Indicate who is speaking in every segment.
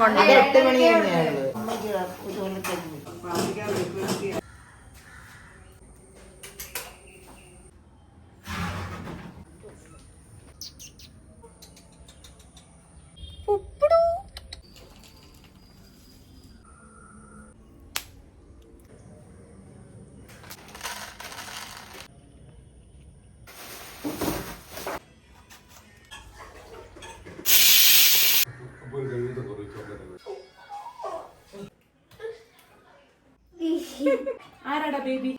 Speaker 1: കൊണ്ട്?
Speaker 2: എട്ട് മണി തന്നെയാണ്
Speaker 3: yeah, baby.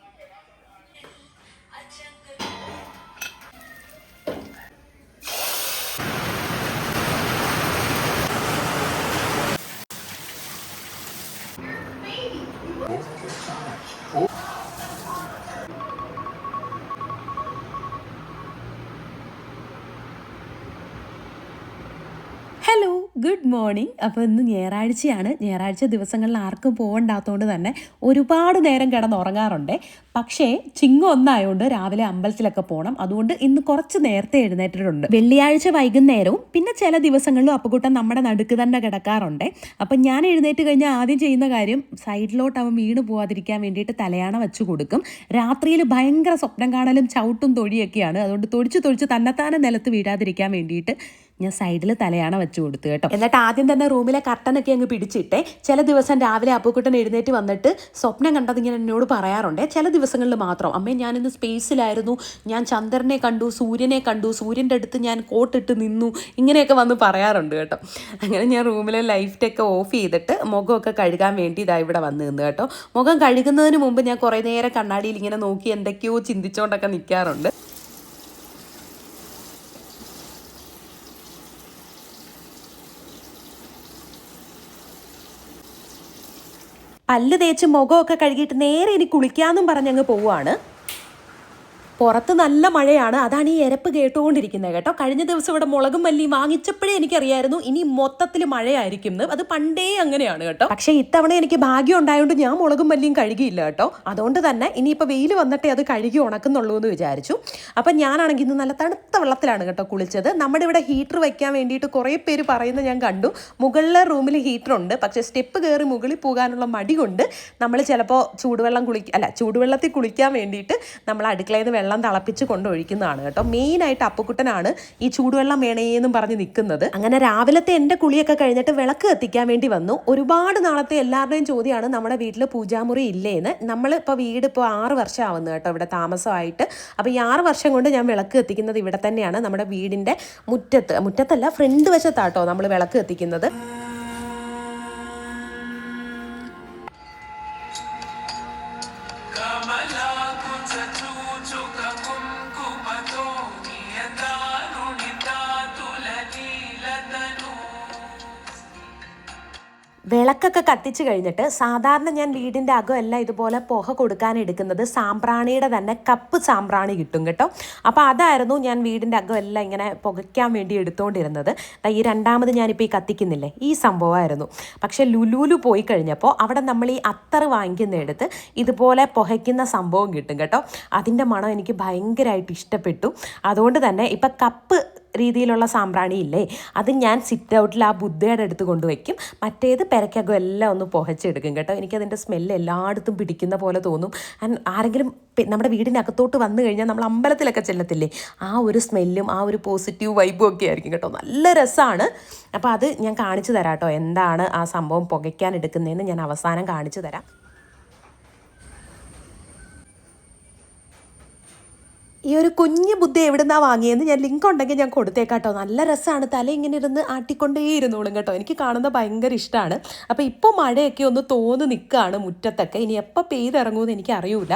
Speaker 3: Hello. Good morning അപ്പോൾ ഇന്ന് ഞായറാഴ്ചയാണ്. ഞായറാഴ്ച ദിവസങ്ങളിൽ ആർക്കും പോകണ്ടാത്തതുകൊണ്ട് തന്നെ ഒരുപാട് നേരം കിടന്ന് ഉറങ്ങാറുണ്ട് പക്ഷേ ചിങ്ങം ഒന്നായതുകൊണ്ട് രാവിലെ അമ്പലത്തിലൊക്കെ പോകണം അതുകൊണ്ട് ഇന്ന് കുറച്ച് നേരത്തെ എഴുന്നേറ്റിട്ടുണ്ട്. വെള്ളിയാഴ്ച വൈകുന്നേരവും പിന്നെ ചില ദിവസങ്ങളിലും അപ്പുകുട്ടൻ നമ്മുടെ നടുക്ക് തന്നെ കിടക്കാറുണ്ട്. അപ്പം ഞാൻ എഴുന്നേറ്റ് കഴിഞ്ഞാൽ ആദ്യം ചെയ്യുന്ന കാര്യം സൈഡിലോട്ട് അവൻ വീണ് പോകാതിരിക്കാൻ വേണ്ടിയിട്ട് തലയാണ വെച്ച് കൊടുക്കും. രാത്രിയിൽ ഭയങ്കര സ്വപ്നം കാണലും ചവിട്ടും തൊഴിയൊക്കെയാണ്. അതുകൊണ്ട് തൊടിച്ച് തൊടിച്ച് തന്നെത്താനെ നിലത്ത് വീഴാതിരിക്കാൻ വേണ്ടിയിട്ട് ഞാൻ സൈഡിൽ തലയാണ വെച്ച് കൊടുത്തു കേട്ടോ. എന്നിട്ട് ആദ്യം തന്നെ റൂമിലെ കർട്ടനൊക്കെ അങ്ങ് പിടിച്ചിട്ടേ ചില ദിവസം രാവിലെ അപ്പുക്കുട്ടൻ എഴുന്നേറ്റ് വന്നിട്ട് സ്വപ്നം കണ്ടത് ഇങ്ങനെ എന്നോട് പറയാറുണ്ട്. ചില ദിവസങ്ങളിൽ മാത്രം അമ്മേ ഞാനിന്ന് സ്പേസിലായിരുന്നു ഞാൻ ചന്ദ്രനെ കണ്ടു സൂര്യനെ കണ്ടു സൂര്യന്റെ അടുത്ത് ഞാൻ കോട്ടിട്ട് നിന്നു ഇങ്ങനെയൊക്കെ വന്ന് പറയാറുണ്ട് കേട്ടോ. അങ്ങനെ ഞാൻ റൂമിലെ ലൈറ്റൊക്കെ ഓഫ് ചെയ്തിട്ട് മുഖമൊക്കെ കഴുകാൻ വേണ്ടി ഇതാ ഇവിടെ വന്ന് നിന്ന് കേട്ടോ. മുഖം കഴുകുന്നതിന് മുമ്പ് ഞാൻ കുറേ നേരം കണ്ണാടിയിൽ ഇങ്ങനെ നോക്കി എന്തൊക്കെയോ ചിന്തിച്ചുകൊണ്ടൊക്കെ നിൽക്കാറുണ്ട് പല്ല് തേച്ച് മുഖമൊക്കെ കഴുകിയിട്ട് നേരെ ഇനി കുളിക്കാന്നും പറഞ്ഞങ്ങ് പോവുകയാണ്. പുറത്ത് നല്ല മഴയാണ്. അതാണ് ഈ എരപ്പ് കേട്ടുകൊണ്ടിരിക്കുന്നത് കേട്ടോ. കഴിഞ്ഞ ദിവസം ഇവിടെ മുളകും മല്ലിയും വാങ്ങിച്ചപ്പോഴേ എനിക്കറിയായിരുന്നു. ഇനി മൊത്തത്തിൽ മഴയായിരിക്കും എന്ന്. അത് പണ്ടേ അങ്ങനെയാണ് കേട്ടോ. പക്ഷേ ഇത്തവണ എനിക്ക് ഭാഗ്യം ഉണ്ടായതുകൊണ്ട് ഞാൻ മുളകും മല്ലിയും കഴുകിയില്ല കേട്ടോ. അതുകൊണ്ട് തന്നെ ഇനിയിപ്പോൾ വെയിൽ വന്നിട്ടേ അത് കഴുകി ഉണക്കുന്നുള്ളൂ എന്ന് വിചാരിച്ചു. അപ്പം ഞാനാണെങ്കിൽ ഇന്ന് നല്ല തണുത്ത വെള്ളത്തിലാണ് കേട്ടോ കുളിച്ചത്. നമ്മുടെ ഇവിടെ ഹീറ്റർ വയ്ക്കാൻ വേണ്ടിയിട്ട് കുറേ പേര് പറയുന്നത് ഞാൻ കണ്ടു. മുകളിലെ റൂമിൽ ഹീറ്റർ ഉണ്ട്. പക്ഷേ സ്റ്റെപ്പ് കയറി മുകളിൽ പോകാനുള്ള മടി കൊണ്ട് നമ്മൾ ചിലപ്പോൾ ചൂടുവെള്ളം കുളി അല്ല ചൂടുവെള്ളത്തിൽ കുളിക്കാൻ വേണ്ടിയിട്ട് നമ്മൾ അടുക്കളയിൽ നിന്ന് വെള്ളം തിളപ്പിച്ച് കൊണ്ടൊഴിക്കുന്നതാണ് കേട്ടോ. മെയിനായിട്ട് അപ്പുക്കുട്ടനാണ് ഈ ചൂടുവെള്ളം വേണേന്നും പറഞ്ഞ് നിൽക്കുന്നത്. അങ്ങനെ രാവിലത്തെ എന്റെ കുളിയൊക്കെ കഴിഞ്ഞിട്ട് വിളക്ക് കത്തിക്കാൻ വേണ്ടി വന്നു. ഒരുപാട് നാളത്തെ എല്ലാവരുടെയും ചോദ്യമാണ് നമ്മുടെ വീട്ടിൽ പൂജാമുറി ഇല്ലേന്ന്. നമ്മൾ ഇപ്പോൾ വീട് ഇപ്പോൾ ആറ് വർഷം ആവുന്നു കേട്ടോ ഇവിടെ താമസമായിട്ട്. അപ്പോൾ ഈ ആറ് വർഷം കൊണ്ട് ഞാൻ വിളക്ക് കത്തിക്കുന്നത് ഇവിടെ തന്നെയാണ് നമ്മുടെ വീടിന്റെ മുറ്റത്ത്. മുറ്റത്തല്ല ഫ്രണ്ട് വശത്താട്ടോ നമ്മൾ വിളക്ക് കത്തിക്കുന്നത്. വിളക്കൊക്കെ കത്തിച്ച് കഴിഞ്ഞിട്ട് സാധാരണ ഞാൻ വീടിന്റെ അകം എല്ലാം ഇതുപോലെ പുക കൊടുക്കാൻ എടുക്കുന്നത് സാമ്പ്രാണിയുടെ തന്നെ കപ്പ് സാമ്പ്രാണി കിട്ടും കേട്ടോ. അപ്പോൾ അതായിരുന്നു ഞാൻ വീടിന്റെ അകം എല്ലാം ഇങ്ങനെ പുകയ്ക്കാൻ വേണ്ടി എടുത്തുകൊണ്ടിരുന്നത് ഈ രണ്ടാമത് ഞാനിപ്പോൾ ഈ കത്തിക്കുന്നില്ലേ? ഈ സംഭവമായിരുന്നു. പക്ഷേ ലുലൂലു പോയി കഴിഞ്ഞപ്പോൾ അവിടെ നമ്മൾ ഈ അത്തറ് വാങ്ങിക്കുന്നെടുത്ത് ഇതുപോലെ പുകയ്ക്കുന്ന സംഭവം കിട്ടും കേട്ടോ. അതിന്റെ മണം എനിക്ക് ഭയങ്കരമായിട്ട് ഇഷ്ടപ്പെട്ടു. അതുകൊണ്ട് തന്നെ ഇപ്പം കപ്പ് രീതിയിലുള്ള സാമ്പ്രാണി ഇല്ലേ? അത് ഞാൻ സിറ്റ് ഔട്ടിൽ ആ ബുദ്ധയുടെ അടുത്ത് കൊണ്ടുവയ്ക്കും. മറ്റേത് പെരക്കകം എല്ലാം ഒന്ന് പുകച്ചെടുക്കും കേട്ടോ. എനിക്കതിന്റെ സ്മെല്ല് എല്ലായിടത്തും പിടിക്കുന്ന പോലെ തോന്നും. ആൻഡ് ആരെങ്കിലും നമ്മുടെ വീടിനകത്തോട്ട് വന്നു കഴിഞ്ഞാൽ നമ്മൾ അമ്പലത്തിലൊക്കെ ചെല്ലത്തില്ലേ? ആ ഒരു സ്മെല്ലും ആ ഒരു പോസിറ്റീവ് വൈബും ഒക്കെ ആയിരിക്കും കേട്ടോ. നല്ല രസമാണ് അപ്പോൾ അത് ഞാൻ കാണിച്ചു തരാം കേട്ടോ. എന്താണ് ആ സംഭവം പുകയ്ക്കാൻ എടുക്കുന്നതെന്ന് ഞാൻ അവസാനം കാണിച്ചു തരാം. ഈ ഒരു കുഞ്ഞു ബുദ്ധി എവിടുന്നാ വാങ്ങിയെന്ന് ഞാൻ ലിങ്ക് ഉണ്ടെങ്കിൽ ഞാൻ കൊടുത്തേക്കാട്ടോ. നല്ല രസമാണ് തല ഇങ്ങനെ ഇരുന്ന് ആട്ടിക്കൊണ്ടേ ഇരുന്നോളും കേട്ടോ. എനിക്ക് കാണുന്ന ഭയങ്കര ഇഷ്ടമാണ് അപ്പോൾ ഇപ്പോൾ മഴയൊക്കെ ഒന്ന് തോന്നു നിൽക്കുകയാണ് മുറ്റത്തൊക്കെ. ഇനി എപ്പോൾ പെയ്തിറങ്ങുമെന്ന് എനിക്ക് അറിയൂല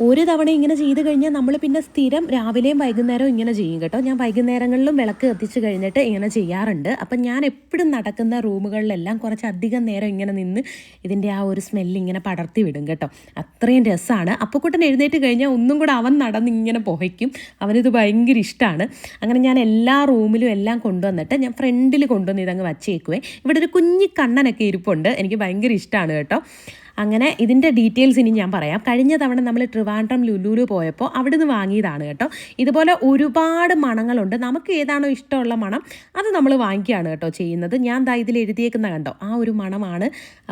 Speaker 3: ഒരു തവണ ഇങ്ങനെ ചെയ്ത് കഴിഞ്ഞാൽ നമ്മൾ പിന്നെ സ്ഥിരം രാവിലെയും വൈകുന്നേരവും ഇങ്ങനെ ചെയ്യും കേട്ടോ. ഞാൻ വൈകുന്നേരങ്ങളിലും വിളക്ക് കത്തിച്ച് കഴിഞ്ഞിട്ട് ഇങ്ങനെ ചെയ്യാറുണ്ട്. അപ്പം ഞാൻ എപ്പോഴും നടക്കുന്ന റൂമുകളിലെല്ലാം കുറച്ച് അധികം നേരം ഇങ്ങനെ നിന്ന് ഇതിന്റെ ആ ഒരു സ്മെല്ല് ഇങ്ങനെ പടർത്തി വിടും കേട്ടോ. അത്രയും രസമാണ്. അപ്പുക്കുട്ടൻ എഴുന്നേറ്റ് കഴിഞ്ഞാൽ ഒന്നും കൂടെ അവൻ നടന്ന് ഇങ്ങനെ പുകയ്ക്കും. അവനിത് ഭയങ്കര ഇഷ്ടമാണ്. അങ്ങനെ ഞാൻ എല്ലാ റൂമിലും എല്ലാം കൊണ്ടുവന്നിട്ട് ഞാൻ ഫ്രണ്ടിൽ കൊണ്ടുവന്ന് ഇതങ്ങ് വച്ചേക്കുവേ. ഇവിടെ ഒരു കുഞ്ഞി കണ്ണനൊക്കെ ഇരിപ്പുണ്ട്. എനിക്ക് ഭയങ്കര ഇഷ്ടമാണ് കേട്ടോ. അങ്ങനെ ഇതിന്റെ ഡീറ്റെയിൽസ് ഇനി ഞാൻ പറയാം. കഴിഞ്ഞ തവണ നമ്മൾ ട്രിവാൻഡ്രം ലുലുലു പോയപ്പോൾ അവിടെ നിന്ന് വാങ്ങിയതാണ് കേട്ടോ. ഇതുപോലെ ഒരുപാട് മണങ്ങളുണ്ട്. നമുക്ക് ഏതാണോ ഇഷ്ടമുള്ള മണം അത് നമ്മൾ വാങ്ങിക്കുകയാണ് കേട്ടോ ചെയ്യുന്നത്. ഞാൻ ദാ ഇതിൽ എഴുതിയേക്കുന്ന കണ്ടോ? ആ ഒരു മണമാണ്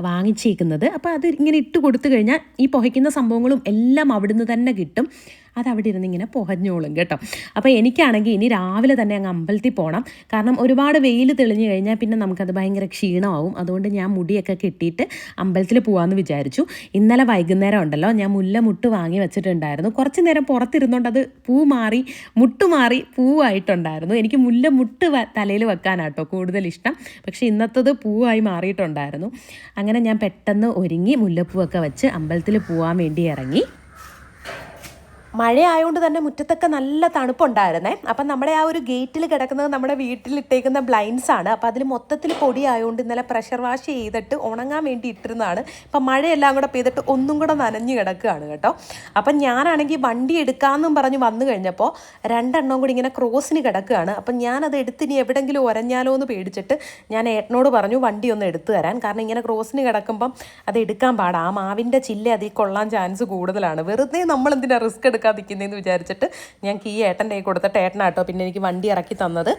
Speaker 3: വാങ്ങിച്ചേക്കുന്നത്. അപ്പോൾ അത് ഇങ്ങനെ ഇട്ട് കൊടുത്തു കഴിഞ്ഞാൽ ഈ പുഹയ്ക്കുന്ന സംഭവങ്ങളും എല്ലാം അവിടുന്ന് തന്നെ കിട്ടും. അത് അവിടെ ഇരുന്ന് ഇങ്ങനെ പുകഞ്ഞോളും കേട്ടോ. അപ്പോൾ എനിക്കാണെങ്കിൽ ഇനി രാവിലെ തന്നെ അങ്ങ് അമ്പലത്തിൽ പോകണം കാരണം ഒരുപാട് വെയിൽ തെളിഞ്ഞു കഴിഞ്ഞാൽ പിന്നെ നമുക്കത് ഭയങ്കര ക്ഷീണമാവും. അതുകൊണ്ട് ഞാൻ മുടിയൊക്കെ കെട്ടിയിട്ട് അമ്പലത്തിൽ പോകാമെന്ന് വിചാരിച്ചു. ഇന്നലെ വൈകുന്നേരം ഉണ്ടല്ലോ ഞാൻ മുല്ല മുട്ട് വാങ്ങി വെച്ചിട്ടുണ്ടായിരുന്നു. കുറച്ച് നേരം പുറത്തിരുന്നുകൊണ്ട് അത് പൂ മാറി മുട്ട് മാറി പൂവായിട്ടുണ്ടായിരുന്നു. എനിക്ക് മുല്ല മുട്ട് തലയിൽ വെക്കാനാട്ടോ കൂടുതൽ ഇഷ്ടം. പക്ഷേ ഇന്നത്തത് പൂവായി മാറിയിട്ടുണ്ടായിരുന്നു. അങ്ങനെ ഞാൻ പെട്ടെന്ന് ഒരുങ്ങി മുല്ലപ്പൂവൊക്കെ വെച്ച് അമ്പലത്തിൽ പോകാൻ വേണ്ടി ഇറങ്ങി. മഴയായതുകൊണ്ട് തന്നെ മുറ്റത്തൊക്കെ നല്ല തണുപ്പുണ്ടായിരുന്നേ. അപ്പം നമ്മുടെ ആ ഒരു ഗേറ്റിൽ കിടക്കുന്നത് നമ്മുടെ വീട്ടിലിട്ടേക്കുന്ന ബ്ലൈൻഡ്സ് ആണ്. അപ്പം അതിൽ മൊത്തത്തിൽ പൊടി ആയതുകൊണ്ട് ഇന്നലെ പ്രഷർ വാഷ് ചെയ്തിട്ട് ഉണങ്ങാൻ വേണ്ടി ഇട്ടിരുന്നതാണ്. അപ്പം മഴയെല്ലാം കൂടെ പെയ്തിട്ട് ഒന്നും കൂടെ നനഞ്ഞു കിടക്കുകയാണ് കേട്ടോ. അപ്പം ഞാനാണെങ്കിൽ വണ്ടി എടുക്കാമെന്നും പറഞ്ഞ് വന്നു കഴിഞ്ഞപ്പോൾ രണ്ടെണ്ണം കൂടി ഇങ്ങനെ ക്രോസിന് കിടക്കുകയാണ്. അപ്പം ഞാനത് എടുത്ത് ഇനി എവിടെങ്കിലും ഉരഞ്ഞാലോ എന്ന് പേടിച്ചിട്ട് ഞാൻ ഏട്ടനോട് പറഞ്ഞു വണ്ടി ഒന്ന് എടുത്തു തരാൻ. കാരണം ഇങ്ങനെ ക്രോസിന് കിടക്കുമ്പം അത് എടുക്കാൻ പാടാ. ആ മാവിന്റെ ചില്ല അതിൽ കൊള്ളാൻ ചാൻസ് കൂടുതലാണ്. വെറുതെ നമ്മൾ എന്തിനാ റിസ്ക് എടുക്കാതിരിക്കുന്നതെന്ന് വിചാരിച്ചിട്ട് ഞാൻ കീ ഏട്ടന്റെ കയ്യിൽ കൊടുത്തിട്ട് ഏട്ടനാട്ടോ പിന്നെ എനിക്ക് വണ്ടി ഇറക്കി തന്നത്.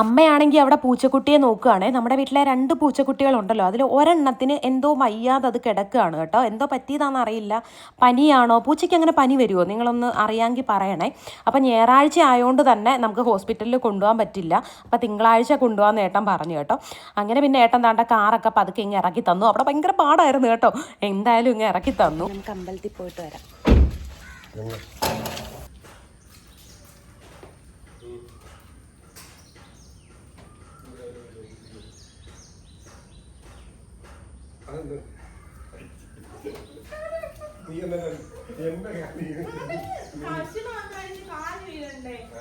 Speaker 3: അമ്മയാണെങ്കിൽ അവിടെ പൂച്ചക്കുട്ടിയെ നോക്കുകയാണേ നമ്മുടെ വീട്ടിലെ രണ്ട് പൂച്ചക്കുട്ടികളുണ്ടല്ലോ. അതിൽ ഒരെണ്ണത്തിന് എന്തോ വയ്യാതെ അത് കിടക്കുകയാണ് കേട്ടോ. എന്തോ പറ്റിയതാണെന്ന് അറിയില്ല. പനിയാണോ? പൂച്ചയ്ക്ക് അങ്ങനെ പനി വരുമോ നിങ്ങളൊന്ന് അറിയാമെങ്കിൽ പറയണേ. അപ്പം ഞായറാഴ്ച ആയതുകൊണ്ട് തന്നെ നമുക്ക് ഹോസ്പിറ്റലിൽ കൊണ്ടുപോകാൻ പറ്റില്ല. അപ്പം തിങ്കളാഴ്ച കൊണ്ടുപോകാൻ ഏട്ടൻ പറഞ്ഞു കേട്ടോ. അങ്ങനെ പിന്നെ ഏട്ടൻ താണ്ട കാറൊക്കെ പതുക്കെ ഇങ്ങനെ ഇറക്കി തന്നു. അവിടെ ഭയങ്കര പാടായിരുന്നു കേട്ടോ. എന്തായാലും ഇങ്ങനെ ഇറക്കി തന്നു. നമുക്ക് അമ്പലത്തിൽ പോയിട്ട് വരാം. Yeah, man. Yeah, man. Yeah,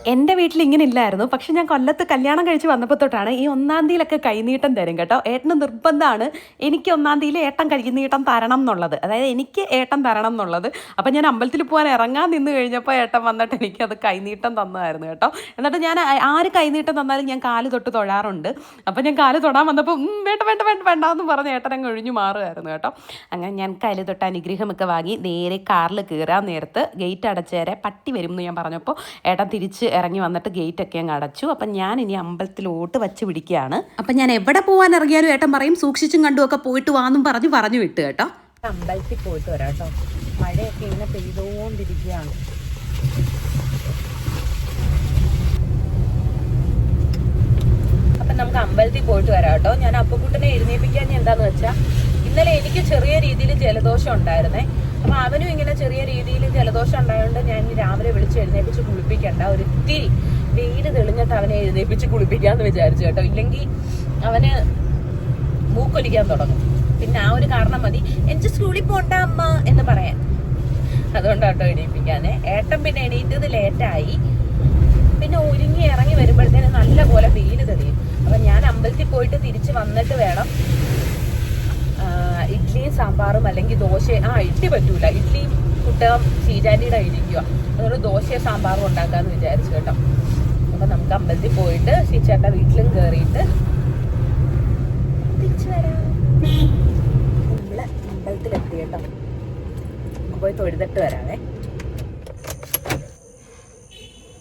Speaker 3: എന്റെ വീട്ടിൽ ഇങ്ങനെ ഇല്ലായിരുന്നു. പക്ഷെ ഞാൻ കൊല്ലത്ത് കല്യാണം കഴിച്ച് വന്നപ്പോൾ തൊട്ടാണ് ഈ ഒന്നാം തീയതിയിലൊക്കെ കൈനീട്ടം തരും കേട്ടോ. ഏട്ടന് നിർബന്ധമാണ് എനിക്ക് ഒന്നാം തീയതിയിൽ ഏട്ടൻ കൈനീട്ടം തരണം എന്നുള്ളത്. അതായത് എനിക്ക് ഏട്ടൻ തരണം എന്നുള്ളത്. അപ്പം ഞാൻ അമ്പലത്തിൽ പോകാൻ ഇറങ്ങാൻ നിന്ന് കഴിഞ്ഞപ്പോൾ ഏട്ടൻ വന്നിട്ട് എനിക്ക് അത് കൈനീട്ടം തന്നതായിരുന്നു കേട്ടോ. എന്നിട്ട് ഞാൻ ആര് കൈനീട്ടം തന്നാലും ഞാൻ കാൽ തൊട്ട് തൊഴാറുണ്ട്. അപ്പം ഞാൻ കാൽ തൊടാൻ വന്നപ്പോൾ വേണ്ട വേണ്ട വേണ്ട വേണ്ട എന്ന് പറഞ്ഞ് ഏട്ടൻ ഒഴിഞ്ഞു മാറുമായിരുന്നു കേട്ടോ. അങ്ങനെ ഞാൻ കാൽ തൊട്ട് അനുഗ്രഹമൊക്കെ വാങ്ങി നേരെ കാറിൽ കയറാൻ നേരത്ത് ഗേറ്റ് അടച്ചേരെ പട്ടി വരും എന്ന് ഞാൻ പറഞ്ഞപ്പോൾ ഏട്ടൻ തിരിച്ച് ഇറങ്ങി വന്നിട്ട് ഗേറ്റ് ഒക്കെ അങ്ങ് അടച്ചു. അപ്പം ഞാൻ ഇനി അമ്പലത്തിലോട്ട് വച്ച് പിടിക്കുകയാണ്. അപ്പം ഞാൻ എവിടെ പോകാൻ ഇറങ്ങിയാലും ഏട്ടൻ പറയും സൂക്ഷിച്ചും കണ്ടും ഒക്കെ പോയിട്ട് വാന്നും പറഞ്ഞു പറഞ്ഞു വിട്ടു കേട്ടോ. അമ്പലത്തിൽ പോയിട്ട് വരാം കേട്ടോ. മഴയൊക്കെ ഇങ്ങനെ പെയ്തുകൊണ്ടിരിക്കുകയാണ് അപ്പം നമുക്ക് അമ്പലത്തിൽ പോയിട്ട് വരാം കേട്ടോ. ഞാൻ അപ്പുക്കുട്ടനെ എഴുന്നേൽപ്പിക്കാൻ എന്താന്ന് വെച്ചാൽ ഇന്നലെ എനിക്ക് ചെറിയ രീതിയിൽ ജലദോഷം ഉണ്ടായിരുന്നേ. അപ്പൊ അവനും ഇങ്ങനെ ചെറിയ രീതിയിൽ ജലദോഷം ഉണ്ടായതുകൊണ്ട് ഞാൻ രാവിലെ വിളിച്ച് എഴുന്നേപ്പിച്ച് കുളിപ്പിക്കണ്ട. ഒരു വീട് തെളിഞ്ഞിട്ട് അവനെ എഴുന്നേപ്പിച്ച് കുളിപ്പിക്കാന്ന് വിചാരിച്ചു കേട്ടോ. ഇല്ലെങ്കിൽ അവന് മൂക്കൊലിക്കാൻ തുടങ്ങും. പിന്നെ ആ ഒരു കാരണം മതി. എനിക്ക് സ്കൂളിൽ പോണ്ട അമ്മ എന്ന് പറയാൻ. അതുകൊണ്ടാട്ടോ എണീപ്പിക്കാന്. ഏട്ടൻ പിന്നെ എണീറ്റത് ലേറ്റായി പിന്നെ ഒരുങ്ങി ഇറങ്ങി വരുമ്പോഴത്തേന് നല്ല പോലെ വെയിൽ തെളിയും. അപ്പൊ ഞാൻ അമ്പലത്തിൽ പോയിട്ട് തിരിച്ച് വന്നിട്ട് വേണം ഇഡ്ഡലിയും സാമ്പാറും അല്ലെങ്കിൽ ദോശ ആ ഇഡ്ഡലി പറ്റൂല. ഇഡ്ഡലി കുട്ടകം ചീരാനിയുടെ ഇരിക്കുക അതുകൊണ്ട് ദോശയും സാമ്പാറും ഉണ്ടാക്കാന്ന് വിചാരിച്ചു കേട്ടോ. അപ്പൊ നമുക്ക് അമ്പലത്തിൽ പോയിട്ട് ശ്രീച്ചേട്ടന്റെ വീട്ടിലും കയറിയിട്ട് തിരിച്ചു വരാം. നമ്മൾ അമ്പലത്തിലെത്തി കേട്ടോ. പോയി തൊഴുതിട്ട് വരാവേ.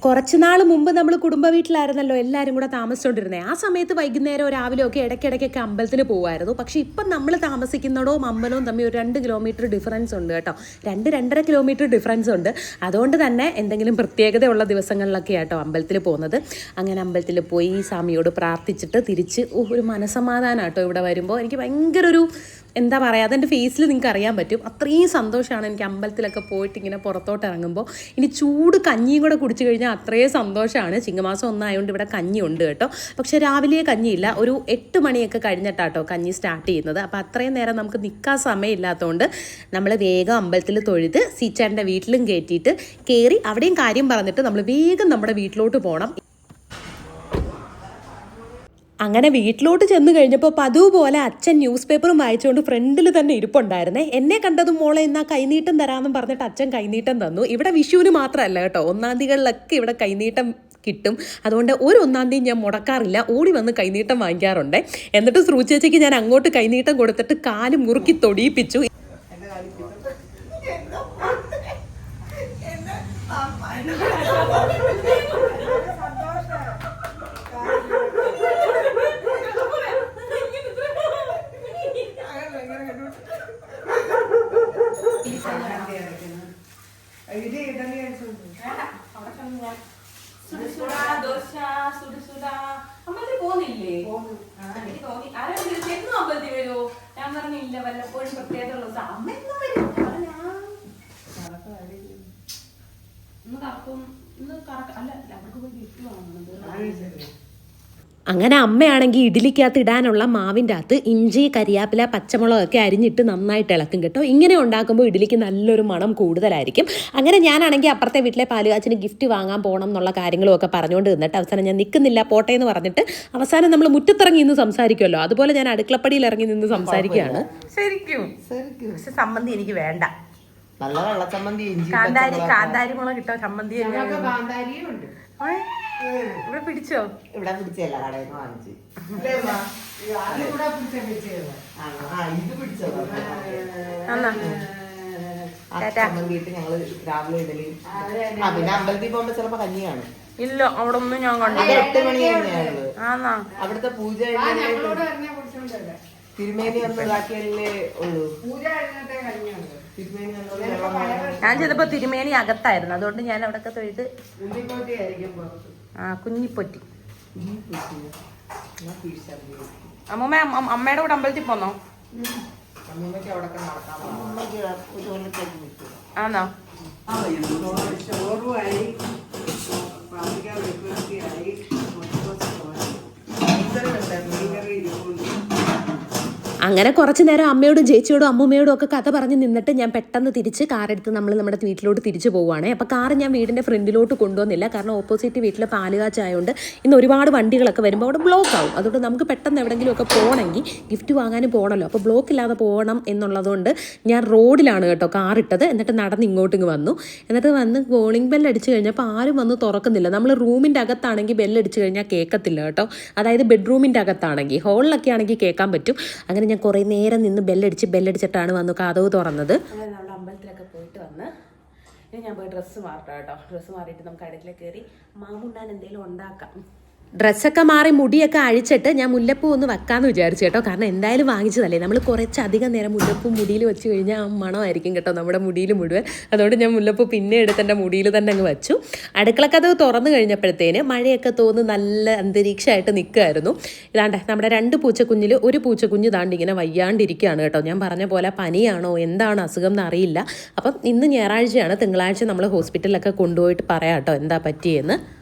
Speaker 3: കുറച്ച് നാൾ മുമ്പ് നമ്മൾ കുടുംബ വീട്ടിലായിരുന്നല്ലോ എല്ലാവരും കൂടെ താമസിച്ചുകൊണ്ടിരുന്നത് ആ സമയത്ത് വൈകുന്നേരം രാവിലെ ഒക്കെ ഇടയ്ക്കിടയ്ക്കൊക്കെ അമ്പലത്തിൽ പോകുമായിരുന്നു പക്ഷേ ഇപ്പം നമ്മൾ താമസിക്കുന്നിടവും അമ്പലവും തമ്മിൽ ഒരു രണ്ട് കിലോമീറ്റർ ഡിഫറൻസ് ഉണ്ട് കേട്ടോ. രണ്ട് രണ്ടര കിലോമീറ്റർ ഡിഫറൻസ് ഉണ്ട്. അതുകൊണ്ട് തന്നെ എന്തെങ്കിലും പ്രത്യേകതയുള്ള ദിവസങ്ങളിലൊക്കെ ആട്ടോ അമ്പലത്തിൽ പോകുന്നത്. അങ്ങനെ അമ്പലത്തിൽ പോയി സ്വാമിയോട് പ്രാർത്ഥിച്ചിട്ട് തിരിച്ച് ഒരു മനസമാധാനം കേട്ടോ ഇവിടെ വരുമ്പോൾ എനിക്ക് ഭയങ്കര ഒരു എന്താ പറയുക അതെന്റെ ഫേസിൽ നിങ്ങൾക്ക് അറിയാൻ പറ്റും. അത്രയും സന്തോഷമാണ് എനിക്ക് അമ്പലത്തിലൊക്കെ പോയിട്ട് ഇങ്ങനെ പുറത്തോട്ട് ഇറങ്ങുമ്പോൾ ഇനി ചൂട് കഞ്ഞിയും കൂടെ കുടിച്ചു കഴിഞ്ഞാൽ അത്രയും സന്തോഷമാണ് ചിങ്ങമാസം ഒന്നായതുകൊണ്ട് ഇവിടെ കഞ്ഞി ഉണ്ട് കേട്ടോ. പക്ഷെ രാവിലെ കഞ്ഞിയില്ല. ഒരു എട്ട് മണിയൊക്കെ കഴിഞ്ഞിട്ടാട്ടോ കഞ്ഞി സ്റ്റാർട്ട് ചെയ്യുന്നത്. അപ്പോൾ അത്രയും നേരം നമുക്ക് നിൽക്കാൻ സമയമില്ലാത്തതുകൊണ്ട് നമ്മൾ വേഗം അമ്പലത്തിൽ തൊഴുത് സീച്ചാന്റെ വീട്ടിലും കയറ്റിയിട്ട് കയറി അവിടെയും കാര്യം പറഞ്ഞിട്ട് നമ്മൾ വേഗം നമ്മുടെ വീട്ടിലോട്ട് പോകണം അങ്ങനെ വീട്ടിലോട്ട് ചെന്ന് കഴിഞ്ഞപ്പോൾ പതുപോലെ അച്ഛൻ ന്യൂസ് പേപ്പറും വായിച്ചുകൊണ്ട് ഫ്രണ്ടിൽ തന്നെ ഇരിപ്പുണ്ടായിരുന്നേ. എന്നെ കണ്ടതും മോളെ എന്നാ കൈനീട്ടം തരാമെന്നും പറഞ്ഞിട്ട് അച്ഛൻ കൈനീട്ടം തന്നു. ഇവിടെ വിഷുവിന് മാത്രമല്ല കേട്ടോ. ഒന്നാം തീയതികളിലൊക്കെ ഇവിടെ കൈനീട്ടം കിട്ടും. അതുകൊണ്ട് ഒരു ഒന്നാം തീയതി ഞാൻ മുടക്കാറില്ല. ഓടി വന്ന് കൈനീട്ടം വാങ്ങിക്കാറുണ്ട്. എന്നിട്ട് ശ്രൂച്ചേച്ചയ്ക്ക് ഞാൻ അങ്ങോട്ട് കൈനീട്ടം കൊടുത്തിട്ട് കാൽ മുറുക്കി തൊടിയിപ്പിച്ചു
Speaker 1: സുടുസുടാ, ദോശ, സുടുസുടാ. അമ്പലത്തിൽ പോകുന്നില്ലേ? എനിക്ക് തോന്നി. ആരാ വിളിച്ചത്? എന്നും അമ്പലത്തിൽ വരുവോ? ഞാൻ പറഞ്ഞു ഇല്ല വല്ലപ്പോഴും പ്രത്യേകത ഉള്ള ദിവസം. അമ്മ എന്നും വരും. ഞാൻ. ഇന്ന് കറക്കും ഇന്ന് കറക്ക അല്ല അവർക്ക് പോയി ഗിഫ്റ്റ് വാങ്ങണം
Speaker 3: അങ്ങനെ അമ്മയാണെങ്കിൽ ഇഡ്ഡലിക്കകത്ത് ഇടാനുള്ള മാവിന്റെ അകത്ത് ഇഞ്ചി കരിയാപ്പില പച്ചമുളകൊക്കെ അരിഞ്ഞിട്ട് നന്നായിട്ട് ഇളക്കും കേട്ടോ. ഇങ്ങനെ ഉണ്ടാക്കുമ്പോൾ ഇഡ്ഡലിക്ക് നല്ലൊരു മണം കൂടുതലായിരിക്കും. അങ്ങനെ ഞാനാണെങ്കിൽ അപ്പുറത്തെ വീട്ടിലെ പാലുകാച്ചിന് ഗിഫ്റ്റ് വാങ്ങാൻ പോകണം എന്നുള്ള കാര്യങ്ങളും ഒക്കെ പറഞ്ഞുകൊണ്ട് നിന്നിട്ട് അവസാനം ഞാൻ നിൽക്കുന്നില്ല പോട്ടെ എന്ന് പറഞ്ഞിട്ട് അവസാനം നമ്മൾ മുറ്റത്തിറങ്ങി നിന്ന് സംസാരിക്കുമല്ലോ. അതുപോലെ ഞാൻ അടുക്കളപ്പടിയിൽ ഇറങ്ങി നിന്ന് സംസാരിക്കുകയാണ്.
Speaker 1: ശരിക്കും. പക്ഷെ സംബന്ധി എനിക്ക് വേണ്ട.
Speaker 2: നല്ല വെള്ളച്ചമ്മന്തി ഇഞ്ചി
Speaker 1: കാന്താരി കാന്താരി മുളക് കിട്ടോ ചമ്മന്തി
Speaker 4: കാന്താരിയും ഉണ്ട്.
Speaker 1: ഇവിടെ പിടിച്ചോ?
Speaker 2: ഇവിടെ പിടിച്ചല്ല കടയിൽ നിന്ന് വാങ്ങിച്ചു. ഞങ്ങൾ രാവിലെ പിന്നെ അമ്പലത്തിൽ പോകുമ്പോ ചിലപ്പോ കഞ്ഞിയാണ്
Speaker 1: ഇല്ല അവിടെ ഒന്നും ഞാൻ
Speaker 2: അത്
Speaker 1: കണ്ടില്ല.
Speaker 2: എട്ട് മണി
Speaker 1: ആന്നാ.
Speaker 2: അവിടുത്തെ പൂജ തിരുമേനി ഒന്ന് ഇതാക്കിയല്ലേ ഉള്ളൂ.
Speaker 1: ഞാൻ ചെയ്തപ്പോ തിരുമേനി അകത്തായിരുന്നു. അതുകൊണ്ട് ഞാൻ അവിടെ തൊഴുത് ആ കുഞ്ഞിപ്പൊറ്റി. അമ്മൂമ്മ അമ്മ- അമ്മയുടെ കൂടെ അമ്പലത്തിൽ പോന്നോ? ആണോ
Speaker 4: ചോറുമായി
Speaker 3: അങ്ങനെ കുറച്ച് നേരം അമ്മയോടും ചേച്ചിയോടും അമ്മൂമ്മയോടും ഒക്കെ കഥ പറഞ്ഞ് നിന്നിട്ട് ഞാൻ പെട്ടെന്ന് തിരിച്ച് കാറെടുത്ത് നമ്മൾ നമ്മുടെ വീട്ടിലോട്ട് തിരിച്ചു പോവുകയാണ്. അപ്പോൾ കാർ ഞാൻ വീടിന്റെ ഫ്രണ്ടിലോട്ട് കൊണ്ടുവന്നില്ല. കാരണം ഓപ്പോസിറ്റ് വീട്ടിൽ പാലുകാച്ചായതുകൊണ്ട് ഇന്ന് ഒരുപാട് വണ്ടികളൊക്കെ വരുമ്പോൾ അവിടെ ബ്ലോക്ക് ആവും. അതുകൊണ്ട് നമുക്ക് പെട്ടെന്ന് എവിടെയെങ്കിലുമൊക്കെ പോകണമെങ്കിൽ ഗിഫ്റ്റ് വാങ്ങാനും പോകണമല്ലോ അപ്പോൾ ബ്ലോക്ക് ഇല്ലാതെ പോകണം എന്നുള്ളതുകൊണ്ട് ഞാൻ റോഡിലാണ് കേട്ടോ കാറിട്ടത് എന്നിട്ട് നടന്ന് ഇങ്ങോട്ടിങ് വന്നു. എന്നിട്ട് വന്ന് കോളിംഗ് ബെൽ അടിച്ചു കഴിഞ്ഞപ്പോൾ ആരും വന്ന് തുറക്കുന്നില്ല. നമ്മൾ റൂമിന്റെ അകത്താണെങ്കിൽ ബെല്ലടിച്ച് കഴിഞ്ഞാൽ കേൾക്കത്തില്ല കേട്ടോ. അതായത് ബെഡ്റൂമിന്റെ അകത്താണെങ്കിൽ. ഹോളിലൊക്കെ ആണെങ്കിൽ കേൾക്കാൻ പറ്റും. അങ്ങനെ ഞാൻ കുറേ നേരം നിന്ന് ബെല്ലടിച്ച് ബെല്ലടിച്ചിട്ടാണ് വന്നു കഥവ് തുറന്നത്. നമ്മൾ അമ്പലത്തിലൊക്കെ പോയിട്ട് വന്ന് ഇനി ഞാൻ പോയി ഡ്രസ്സ് മാറട്ടോ കേട്ടോ. ഡ്രസ്സ് മാറിയിട്ട് നമുക്ക് അടുക്കള കയറി മാമുണ്ണാൻ എന്തെങ്കിലും ഉണ്ടാക്കാം. ഡ്രസ്സൊക്കെ മാറി മുടിയൊക്കെ അഴിച്ചിട്ട് ഞാൻ മുല്ലപ്പൂ ഒന്ന് വെക്കാമെന്ന് വിചാരിച്ചു കേട്ടോ. കാരണം എന്തായാലും വാങ്ങിച്ചതല്ലേ. നമ്മൾ കുറച്ചധികം നേരം മുല്ലപ്പൂ മുടിയിൽ വെച്ച് കഴിഞ്ഞാൽ ആ മണമായിരിക്കും കേട്ടോ നമ്മുടെ മുടിയിൽ മുഴുവൻ. അതുകൊണ്ട് ഞാൻ മുല്ലപ്പൂ പിന്നെ എടുത്ത് എന്റെ മുടിയിൽ തന്നെ അങ്ങ് വെച്ചു. അടുക്കളക്കഥവ് തുറന്നു കഴിഞ്ഞപ്പോഴത്തേന് മഴയൊക്കെ തോന്ന് നല്ല അന്തരീക്ഷമായിട്ട് നിൽക്കുമായിരുന്നു ഇതാണ്ട് നമ്മുടെ രണ്ട് പൂച്ചക്കുഞ്ഞിൽ ഒരു പൂച്ചക്കുഞ്ഞ് ഇതാണ്ട് ഇങ്ങനെ വയ്യാണ്ടിരിക്കുകയാണ് കേട്ടോ. ഞാൻ പറഞ്ഞ പോലെ പനിയാണോ എന്താണ് അസുഖം എന്ന് അറിയില്ല. അപ്പം ഇന്ന് ഞായറാഴ്ചയാണ് തിങ്കളാഴ്ച നമ്മൾ ഹോസ്പിറ്റലിലൊക്കെ കൊണ്ടുപോയിട്ട് പറയാം കേട്ടോ എന്താ പറ്റിയെന്ന്.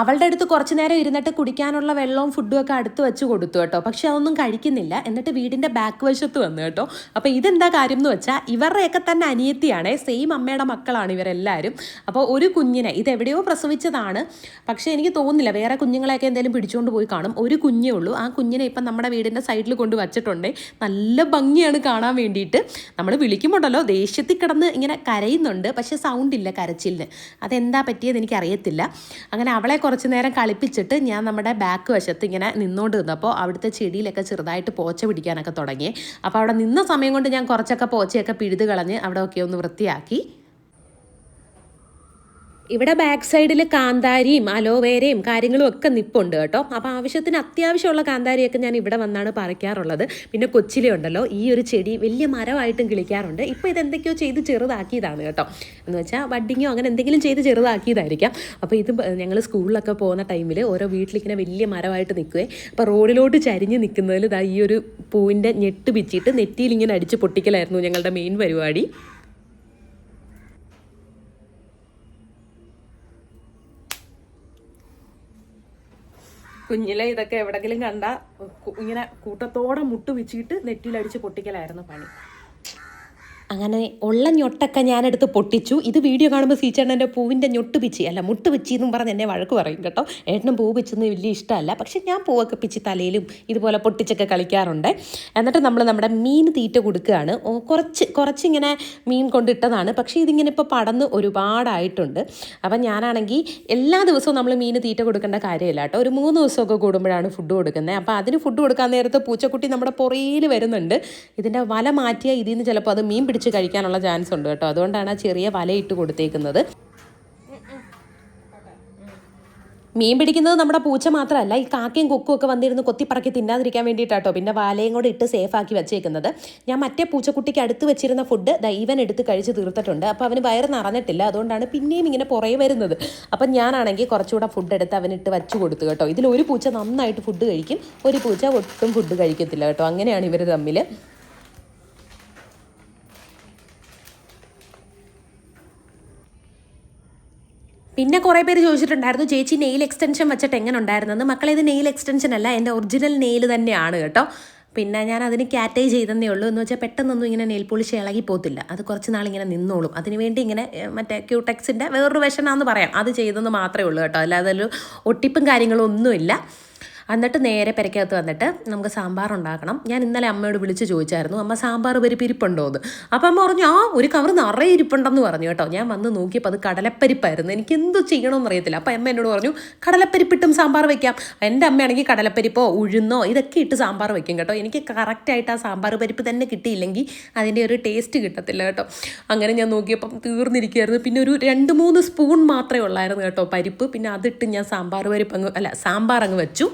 Speaker 3: അവളുടെ അടുത്ത് കുറച്ച് നേരം ഇരുന്നിട്ട് കുടിക്കാനുള്ള വെള്ളവും ഫുഡും ഒക്കെ അടുത്ത് വെച്ച് കൊടുത്തു കേട്ടോ. പക്ഷെ അതൊന്നും കഴിക്കുന്നില്ല. എന്നിട്ട് വീടിന്റെ ബാക്ക് വശത്ത് വന്നു കേട്ടോ. അപ്പോൾ ഇതെന്താ കാര്യം എന്ന് വെച്ചാൽ ഇവരുടെയൊക്കെ തന്നെ അനിയത്തിയാണ് സെയിം അമ്മയുടെ മക്കളാണ് ഇവരെല്ലാവരും അപ്പോൾ ഒരു കുഞ്ഞിനെ ഇത് എവിടെയോ പ്രസവിച്ചതാണ്. പക്ഷേ എനിക്ക് തോന്നുന്നില്ല വേറെ കുഞ്ഞുങ്ങളെയൊക്കെ എന്തെങ്കിലും പിടിച്ചുകൊണ്ട് പോയി കാണും. ഒരു കുഞ്ഞേ ഉള്ളൂ. ആ കുഞ്ഞിനെ ഇപ്പം നമ്മുടെ വീടിന്റെ സൈഡിൽ കൊണ്ട് വച്ചിട്ടുണ്ട്. നല്ല ഭംഗിയാണ് കാണാൻ വേണ്ടിയിട്ട്. നമ്മൾ വിളിക്കുമ്പോണ്ടല്ലോ ദേഷ്യത്തിൽ കിടന്ന് ഇങ്ങനെ കരയുന്നുണ്ട്. പക്ഷേ സൗണ്ട് ഇല്ല കരച്ചിലിന്. അതെന്താ പറ്റിയത് എനിക്കറിയത്തില്ല അങ്ങനെ അവളെ കുറച്ച് നേരം കളിപ്പിച്ചിട്ട് ഞാൻ നമ്മുടെ ബാക്ക് വശത്ത് ഇങ്ങനെ നിന്നുകൊണ്ട് നിന്നപ്പോൾ അവിടുത്തെ ചെടിയിലൊക്കെ ചെറുതായിട്ട് പോച്ച പിടിക്കാനൊക്കെ തുടങ്ങി. അപ്പോൾ അവിടെ നിന്ന സമയം കൊണ്ട് ഞാൻ കുറച്ചൊക്കെ പോച്ചയൊക്കെ പിഴുത് കളഞ്ഞ് അവിടെ ഒക്കെ ഒന്ന് വൃത്തിയാക്കി. ഇവിടെ ബാക്ക് സൈഡിൽ കാന്താരിയും അലോവേരയും കാര്യങ്ങളും ഒക്കെ നിപ്പുണ്ട് കേട്ടോ. അപ്പോൾ ആവശ്യത്തിന് അത്യാവശ്യമുള്ള കാന്താരിയൊക്കെ ഞാൻ ഇവിടെ വന്നാണ് പറിക്കാറുള്ളത്. പിന്നെ കൊച്ചിലെ ഉണ്ടല്ലോ ഈ ഒരു ചെടി വലിയ മരമായിട്ടും കിളിക്കാറുണ്ട്. ഇപ്പോൾ ഇതെന്തൊക്കെയോ ചെയ്ത് ചെറുതാക്കിയതാണ് കേട്ടോ. എന്ന് വെച്ചാൽ വഡിങ്ങോ അങ്ങനെ എന്തെങ്കിലും ചെയ്ത് ചെറുതാക്കിയതായിരിക്കാം. അപ്പോൾ ഇത് ഞങ്ങൾ സ്കൂളിലൊക്കെ പോകുന്ന ടൈമിൽ ഓരോ വീട്ടിലിങ്ങനെ വലിയ മരമായിട്ട് നിൽക്കുകയും അപ്പോൾ റോഡിലോട്ട് ചരിഞ്ഞ് നിൽക്കുന്നതിൽ ഇതാ ഈ ഒരു പൂവിന്റെ ഞെട്ട് പിച്ചിട്ട് നെറ്റിയിൽ ഇങ്ങനെ അടിച്ച് പൊട്ടിക്കലായിരുന്നു ഞങ്ങളുടെ മെയിൻ പരിപാടി. കുഞ്ഞിലെ ഇതൊക്കെ എവിടെങ്കിലും കണ്ട ഇങ്ങനെ കൂട്ടത്തോടെ മുട്ട് വെച്ചിട്ട് നെറ്റിയിലടിച്ച് പൊട്ടിക്കലായിരുന്നു പണി. അങ്ങനെ ഉള്ള ഞൊട്ടൊക്കെ ഞാനെടുത്ത് പൊട്ടിച്ചു. ഇത് വീഡിയോ കാണുമ്പോൾ സീച്ചേട്ടന്റെ പൂവിന്റെ ഞൊട്ട് പിച്ചി. അല്ല മുട്ട് പിച്ചി എന്നും പറഞ്ഞ് എന്നെ വഴക്ക് പറയും കേട്ടോ. ഏട്ടനും പൂ പിച്ചെന്ന് വലിയ ഇഷ്ടമല്ല. പക്ഷേ ഞാൻ പൂവൊക്കെ പിച്ചി തലയിലും ഇതുപോലെ പൊട്ടിച്ചൊക്കെ കളിക്കാറുണ്ട്. എന്നിട്ട് നമ്മൾ നമ്മുടെ മീൻ തീറ്റ കൊടുക്കുകയാണ്. കുറച്ച് കുറച്ചിങ്ങനെ മീൻ കൊണ്ടിട്ടതാണ്. പക്ഷേ ഇതിങ്ങനെ ഇപ്പോൾ പടന്ന് ഒരുപാടായിട്ടുണ്ട്. അപ്പം ഞാനാണെങ്കിൽ എല്ലാ ദിവസവും നമ്മൾ മീൻ തീറ്റ കൊടുക്കേണ്ട കാര്യമില്ല കേട്ടോ. ഒരു മൂന്ന് ദിവസമൊക്കെ കൂടുമ്പോഴാണ് ഫുഡ് കൊടുക്കുന്നത്. അപ്പോൾ അതിന് ഫുഡ് കൊടുക്കാൻ നേരത്തെ പൂച്ചക്കുട്ടി നമ്മുടെ പുറയിൽ വരുന്നുണ്ട്. ഇതിന്റെ വല മാറ്റിയാൽ ഇതിൽ നിന്ന് ചിലപ്പോൾ അത് മീൻ പിടിച്ച് കഴിക്കാനുള്ള ചാൻസ് ഉണ്ട് കേട്ടോ. അതുകൊണ്ടാണ് ആ ചെറിയ വല ഇട്ട് കൊടുത്തേക്കുന്നത്. മീൻ പിടിക്കുന്നത് നമ്മുടെ പൂച്ച മാത്രമല്ല ഈ കാക്കയും കൊക്കും ഒക്കെ വന്നിരുന്ന് കൊത്തിപ്പറക്കി തിന്നാതിരിക്കാൻ വേണ്ടിയിട്ടാട്ടോ പിന്നെ വാലയും കൂടെ ഇട്ട് സേഫ് ആക്കി വെച്ചേക്കുന്നത്. ഞാൻ മറ്റേ പൂച്ചക്കുട്ടിക്ക് അടുത്ത് വെച്ചിരുന്ന ഫുഡ് ദൈവൻ എടുത്ത് കഴിച്ച് തീർത്തിട്ടുണ്ട്. അപ്പോൾ അവന് വയറ് നിറഞ്ഞിട്ടില്ല. അതുകൊണ്ടാണ് പിന്നെയും ഇങ്ങനെ പുറകെ വരുന്നത്. അപ്പം ഞാനാണെങ്കിൽ കുറച്ചുകൂടെ ഫുഡ് എടുത്ത് അവനിട്ട് വെച്ച് കൊടുത്തു കേട്ടോ. ഇതിൽ ഒരു പൂച്ച നന്നായിട്ട് ഫുഡ് കഴിക്കും. ഒരു പൂച്ച ഒട്ടും ഫുഡ് കഴിക്കത്തില്ല കേട്ടോ. അങ്ങനെയാണ് ഇവർ തമ്മിൽ പിന്നെ കുറേ പേര് ചോദിച്ചിട്ടുണ്ടായിരുന്നു ചേച്ചി നെയിൽ എക്സ്റ്റൻഷൻ വെച്ചിട്ട് എങ്ങനെ ഉണ്ടായിരുന്നെന്ന് മക്കളെ ഇത് നെയിൽ എക്സ്റ്റൻഷൻ അല്ല എന്റെ ഒറിജിനൽ നെയിൽ തന്നെയാണ് കേട്ടോ. പിന്നെ ഞാൻ അതിന് കാറ്റേജ് ചെയ്തതേ ഉള്ളൂ. എന്ന് വെച്ചാൽ പെട്ടെന്നൊന്നും ഇങ്ങനെ നെയിൽ പോളിഷ് ഇളകി പോത്തില്ല അത് കുറച്ച് നാൾ ഇങ്ങനെ നിന്നോളും. അതിനുവേണ്ടി ഇങ്ങനെ മറ്റേ ക്യൂടെക്സിന്റെ വേറൊരു വെഷനാന്ന് പറയാം. അത് ചെയ്തെന്ന് മാത്രമേ ഉള്ളൂ കേട്ടോ. അല്ലാതെ ഒരു ഒട്ടിപ്പും കാര്യങ്ങളും ഒന്നുമില്ല. എന്നിട്ട് നേരെ പെരക്കകത്ത് വന്നിട്ട് നമുക്ക് സാമ്പാർ ഉണ്ടാക്കണം. ഞാൻ ഇന്നലെ അമ്മയോട് വിളിച്ച് ചോദിച്ചായിരുന്നു അമ്മ സാമ്പാർ പരിപ്പ് ഇരിപ്പുണ്ടോ എന്ന്? അപ്പം അമ്മ പറഞ്ഞു ആ ഒരു കവർ നിറയെ ഇരിപ്പുണ്ടെന്ന് പറഞ്ഞു കേട്ടോ. ഞാൻ വന്ന് നോക്കിയപ്പോൾ അത് കടലപ്പരിപ്പായിരുന്നു. എനിക്ക് എന്ത് ചെയ്യണമെന്ന് അറിയത്തില്ല. അപ്പം അമ്മ എന്നോട് പറഞ്ഞു കടലപ്പരിപ്പിട്ടും സാമ്പാർ വെക്കാം. എന്റെ അമ്മയാണെങ്കിൽ കടലപ്പരിപ്പോ ഉഴുന്നോ ഇതൊക്കെ ഇട്ട് സാമ്പാർ വെക്കും കേട്ടോ. എനിക്ക് കറക്റ്റായിട്ട് ആ സാമ്പാർ പരിപ്പ് തന്നെ കിട്ടിയില്ലെങ്കിൽ അതിന്റെ ഒരു ടേസ്റ്റ് കിട്ടത്തില്ല കേട്ടോ. അങ്ങനെ ഞാൻ നോക്കിയപ്പം തീർന്നിരിക്കുകയായിരുന്നു. പിന്നെ ഒരു രണ്ട് മൂന്ന് സ്പൂൺ മാത്രമേ ഉള്ളായിരുന്നു കേട്ടോ പരിപ്പ്. പിന്നെ അതിട്ട് ഞാൻ സാമ്പാർ പരിപ്പ് അങ്ങ് അല്ല സാമ്പാർ അങ്ങ് വെച്ചു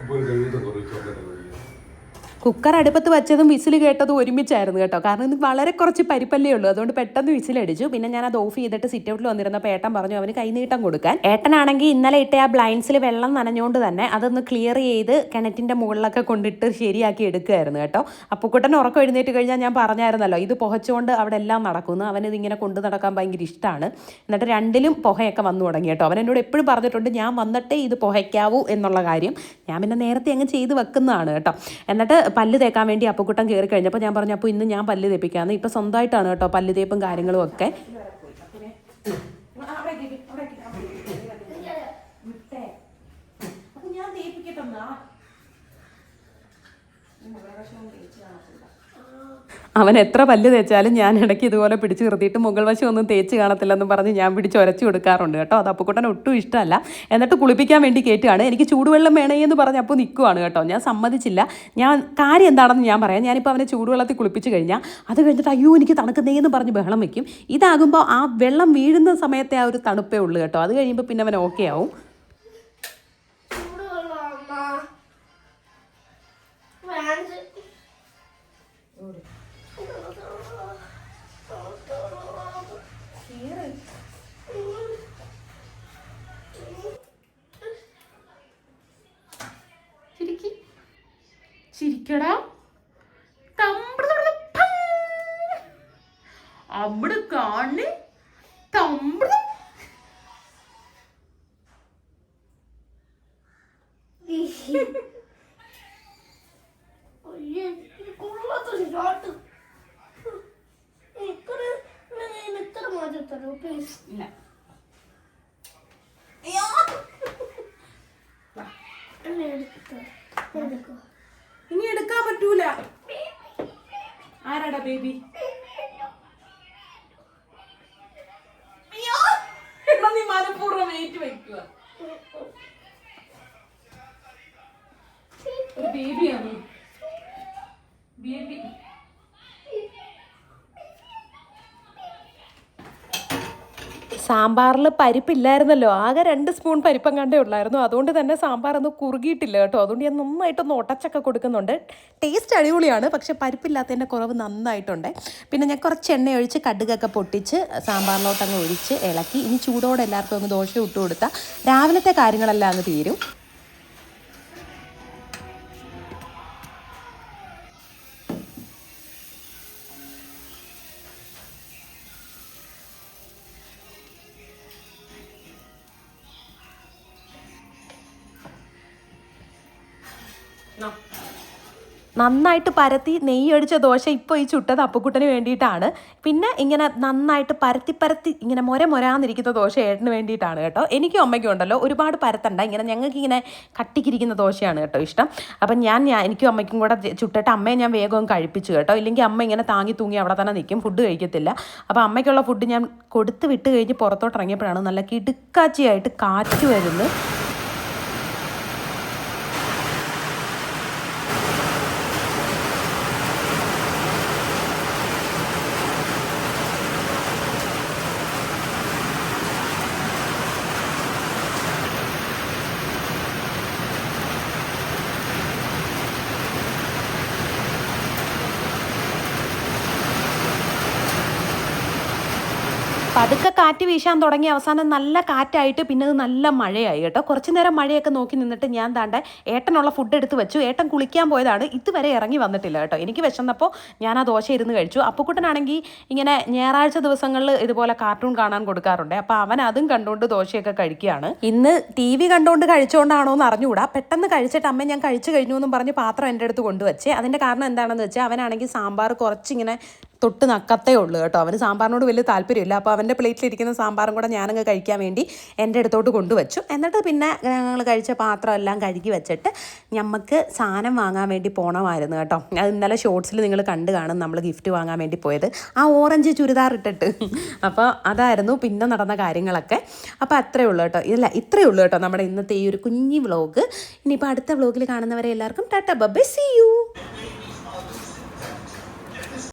Speaker 5: അപ്പോൾ ഒരു കഴിയുന്ന കുറച്ചോണ്ടല്ലേ കഴിയും
Speaker 3: കുക്കർ അടുപ്പത്ത് വെച്ചതും വിസിൽ കേട്ടതും ഒരുമിച്ചായിരുന്നു കേട്ടോ. കാരണം ഇത് വളരെ കുറച്ച് പരിപ്പല്ലേ ഉള്ളൂ. അതുകൊണ്ട് പെട്ടെന്ന് വിസിലടിച്ചു പിന്നെ ഞാൻ അത് ഓഫ് ചെയ്തിട്ട് സിറ്റ് ഔട്ടിൽ വന്നിരുന്നപ്പോൾ ഏട്ടൻ പറഞ്ഞു അവന് കൈനീട്ടം കൊടുക്കാൻ. ഏട്ടനാണെങ്കിൽ ഇന്നലെ ഇട്ട ആ ബ്ലൈൻഡ്സിൽ വെള്ളം നനഞ്ഞുകൊണ്ട് തന്നെ അതൊന്ന് ക്ലിയർ ചെയ്ത് കിണറ്റിന്റെ മുകളിലൊക്കെ കൊണ്ടിട്ട് ശരിയാക്കി എടുക്കുകയായിരുന്നു കേട്ടോ. അപ്പുക്കുട്ടൻ ഉറക്കം എഴുന്നേറ്റ് കഴിഞ്ഞാൽ ഞാൻ പറഞ്ഞായിരുന്നല്ലോ ഇത് പുഹച്ചുകൊണ്ട് അവിടെ എല്ലാം നടക്കുന്നു. അവനിത് ഇങ്ങനെ കൊണ്ടു നടക്കാൻ ഭയങ്കര ഇഷ്ടമാണ് എന്നിട്ട് രണ്ടിലും പുഹയൊക്കെ വന്നു തുടങ്ങി കേട്ടോ. അവൻ എന്നോട് എപ്പോഴും പറഞ്ഞിട്ടുണ്ട് ഞാൻ വന്നിട്ടേ ഇത് പുഹയ്ക്കാവൂ എന്നുള്ള കാര്യം ഞാൻ പിന്നെ നേരത്തെ അങ്ങ് ചെയ്ത് വെക്കുന്നതാണ് കേട്ടോ. എന്നിട്ട് പല്ല് തേക്കാൻ വേണ്ടി അപ്പക്കുട്ടം കയറി കഴിഞ്ഞപ്പോൾ ഞാൻ പറഞ്ഞു അപ്പോൾ ഇന്ന് ഞാൻ പല്ല് തേപ്പിക്കാമെന്ന് ഇപ്പം സ്വന്തമായിട്ടാണ് കേട്ടോ പല്ല് തേപ്പും കാര്യങ്ങളും ഒക്കെ.
Speaker 1: ഞാൻ തേപ്പിക്കട്ടെ
Speaker 3: അവൻ എത്ര പല്ല് തേച്ചാലും ഞാൻ ഇടയ്ക്ക് ഇതുപോലെ പിടിച്ച് നിർത്തിയിട്ട് മുകൾ വശം ഒന്നും തേച്ച് കാണത്തില്ലെന്നും പറഞ്ഞ് ഞാൻ പിടിച്ച് ഉരച്ച് കൊടുക്കാറുണ്ട് കേട്ടോ. അത് അപ്പുക്കുട്ടൻ ഒട്ടും ഇഷ്ടമല്ല. എന്നിട്ട് കുളിപ്പിക്കാൻ വേണ്ടി കയറ്റുകയാണ് എനിക്ക് ചൂടുവെള്ളം വേണേ എന്ന് പറഞ്ഞ് അപ്പോൾ നിൽക്കുവാണ് കേട്ടോ. ഞാൻ സമ്മതിച്ചില്ല. ഞാൻ കാര്യം എന്താണെന്ന് ഞാൻ പറയാം. ഞാനിപ്പോൾ അവനെ ചൂടുവെള്ളത്തിൽ കുളിപ്പിച്ച് കഴിഞ്ഞാൽ അത് കഴിഞ്ഞിട്ട് അയ്യോ എനിക്ക് തണുക്കുന്നേ എന്ന് പറഞ്ഞ് ബഹളം വയ്ക്കും ഇതാകുമ്പോൾ ആ വെള്ളം വീഴുന്ന സമയത്തെ ആ ഒരു തണുപ്പേ ഉള്ളൂ കേട്ടോ. അത് കഴിയുമ്പോൾ പിന്നെ അവൻ ഓക്കെ ആവും.
Speaker 1: ఇక్కడ ബേബി അയ്യോ എടാ നീ മനഃപൂർവം വെയിറ്റ് വെക്കുക. ബേബിയാണ് ബേബി
Speaker 3: സാമ്പാറിൽ പരിപ്പില്ലായിരുന്നല്ലോ. ആകെ രണ്ട് സ്പൂൺ പരിപ്പം കണ്ടേ ഉള്ളായിരുന്നു. അതുകൊണ്ട് തന്നെ സാമ്പാർ ഒന്ന് കുറുകിയിട്ടില്ല കേട്ടോ. അതുകൊണ്ട് ഞാൻ നന്നായിട്ടൊന്ന് ഒട്ടച്ചൊക്കെ കൊടുക്കുന്നുണ്ട്. ടേസ്റ്റ് അടിപൊളിയാണ് പക്ഷേ പരിപ്പില്ലാത്തതിന്റെ കുറവ് നന്നായിട്ടുണ്ട്. പിന്നെ ഞാൻ കുറച്ച് എണ്ണ ഒഴിച്ച് കടുകൊക്കെ പൊട്ടിച്ച് സാമ്പാറിലോട്ടങ്ങ് ഒഴിച്ച് ഇളക്കി. ഇനി ചൂടോടെ എല്ലാവർക്കും ഒന്ന് ദോശ ഇട്ട് കൊടുത്താൽ രാവിലത്തെ കാര്യങ്ങളെല്ലാം അങ്ങ് തീരും. നന്നായിട്ട് പരത്തി നെയ്യ് ഒഴിച്ച ദോശ ഇപ്പോൾ ഈ ചുട്ടത് അപ്പുക്കുട്ടന് വേണ്ടിയിട്ടാണ്. പിന്നെ ഇങ്ങനെ നന്നായിട്ട് പരത്തി പരത്തി ഇങ്ങനെ മൊര മൊരാന്നിരിക്കുന്ന ദോശ ഏട്ടന് വേണ്ടിയിട്ടാണ് കേട്ടോ. എനിക്കും അമ്മയ്ക്കും ഉണ്ടല്ലോ ഒരുപാട് പരത്തണ്ട. ഇങ്ങനെ ഞങ്ങൾക്ക് ഇങ്ങനെ കട്ടിക്കിരിക്കുന്ന ദോശയാണ് കേട്ടോ ഇഷ്ടം. അപ്പം ഞാൻ ഞാൻ എനിക്കും അമ്മയ്ക്കും കൂടെ ചുട്ടിട്ട് അമ്മയെ ഞാൻ വേഗം കഴിപ്പിച്ചു കേട്ടോ. ഇല്ലെങ്കിൽ അമ്മ ഇങ്ങനെ താങ്ങി തൂങ്ങി അവിടെ തന്നെ നിൽക്കും. ഫുഡ് കഴിക്കത്തില്ല. അപ്പോൾ അമ്മയ്ക്കുള്ള ഫുഡ് ഞാൻ കൊടുത്ത് വിട്ട് കഴിഞ്ഞ് പുറത്തോട്ട് ഇറങ്ങിയപ്പോഴാണ് നല്ല കിടുക്കാച്ചിയായിട്ട് കാറ്റ് വരുന്നത് പതുക്കെ കാറ്റ് വീശാൻ തുടങ്ങി അവസാനം നല്ല കാറ്റായിട്ട് പിന്നെ അത് നല്ല മഴയായി കേട്ടോ. കുറച്ച് നേരം മഴയൊക്കെ നോക്കി നിന്നിട്ട് ഞാൻ താണ്ട ഏട്ടനുള്ള ഫുഡ് എടുത്ത് വെച്ചു. ഏട്ടൻ കുളിക്കാൻ പോയതാണ്. ഇതുവരെ ഇറങ്ങി വന്നിട്ടില്ല കേട്ടോ. എനിക്ക് വിശന്നപ്പോൾ ഞാൻ ആ ദോശ ഇരുന്ന് കഴിച്ചു. അപ്പുക്കുട്ടനാണെങ്കിൽ ഇങ്ങനെ ഞായറാഴ്ച ദിവസങ്ങളിൽ ഇതുപോലെ കാർട്ടൂൺ കാണാൻ കൊടുക്കാറുണ്ട്. അപ്പോൾ അവൻ അതും കണ്ടുകൊണ്ട് ദോശയൊക്കെ കഴിക്കുകയാണ്. ഇന്ന് ടി വി കണ്ടുകൊണ്ട് കഴിച്ചുകൊണ്ടാണോ എന്ന് അറിഞ്ഞുകൂടാ പെട്ടെന്ന് കഴിച്ചിട്ട് അമ്മ ഞാൻ കഴിച്ചു കഴിഞ്ഞു എന്നും പറഞ്ഞ് പാത്രം എന്റെ അടുത്ത് കൊണ്ടുവച്ചേ. അതിന്റെ കാരണം എന്താണെന്ന് വെച്ചാൽ അവനാണെങ്കിൽ സാമ്പാർ കുറച്ചിങ്ങനെ തൊട്ട് നക്കത്തേ ഉള്ളൂ കേട്ടോ. അവന് സാമ്പാറിനോട് വലിയ താല്പര്യമില്ല. അപ്പോൾ അവന്റെ പ്ലേറ്റിലിരിക്കുന്ന സാമ്പാറും കൂടെ ഞാനങ്ങ് കഴിക്കാൻ വേണ്ടി എന്റെ അടുത്തോട്ട് കൊണ്ടുവച്ചു. എന്നിട്ട് പിന്നെ ഞങ്ങൾ കഴിച്ച പാത്രം എല്ലാം കഴുകി വെച്ചിട്ട് നമുക്ക് സാധനം വാങ്ങാൻ വേണ്ടി പോകണമായിരുന്നു കേട്ടോ. അത് ഇന്നലെ ഷോർട്സിൽ നിങ്ങൾ കണ്ടു കാണും നമ്മൾ ഗിഫ്റ്റ് വാങ്ങാൻ വേണ്ടി പോയത്. ആ ഓറഞ്ച് ചുരിദാർ ഇട്ടിട്ട്. അപ്പോൾ അതായിരുന്നു പിന്നെ നടന്ന കാര്യങ്ങളൊക്കെ. അപ്പോൾ അത്രയേ ഉള്ളൂ കേട്ടോ. ഇല്ല ഇത്രയേ ഉള്ളൂ കേട്ടോ നമ്മുടെ ഇന്നത്തെ ഈ ഒരു കുഞ്ഞി വ്ളോഗ് ഇനിയിപ്പോൾ അടുത്ത വ്ളോഗിൽ കാണുന്നവരെ എല്ലാവർക്കും ടാറ്റ ബബ്ബെ. C U